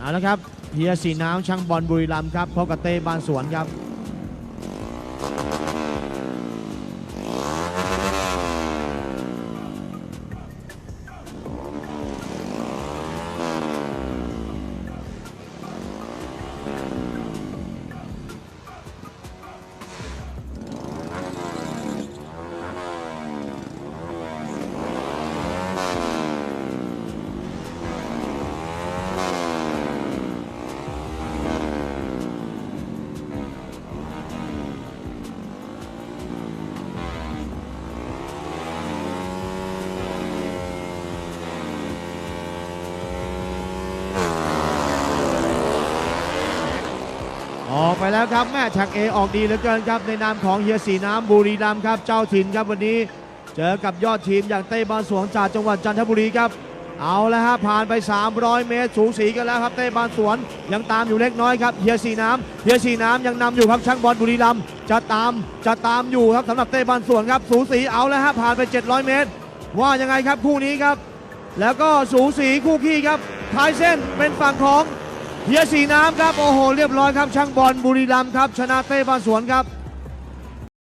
เอาละครับเฮียสีน้ำช่างบอลบุรีรัมย์ครับพบกับเต้บานสวนครับ ออกไปแล้วครับแม่ชักเอออกดีเหลือเกินครับในนามของเฮียสีน้ำบุรีรัมย์ครับเจ้าถิ่นครับวันนี้ เจอกับยอดทีมอย่างเต้บานสวนจากจังหวัดจันทบุรีครับ เอาแล้วฮะผ่านไป 300 เมตรสูสีกันแล้วครับเต้บานสวนยังตามอยู่เล็กน้อยครับเฮียสีน้ำเฮียสีน้ำยังนำอยู่ครับช่างบอลบุรีรัมย์จะตามจะตามอยู่ครับสำหรับเต้บานสวนครับสูสีเอาแล้วฮะผ่านไป 700 เมตร ว่ายังไงครับคู่นี้ครับ แล้วก็สูสีคู่ขี้ครับท้ายเส้นเป็นฝั่งของ เฮียสีน้ำครับ โอ้โห เรียบร้อยครับ ช่างบอลบุรีรัมย์ครับ ชนะเต้บ้านสวนครับ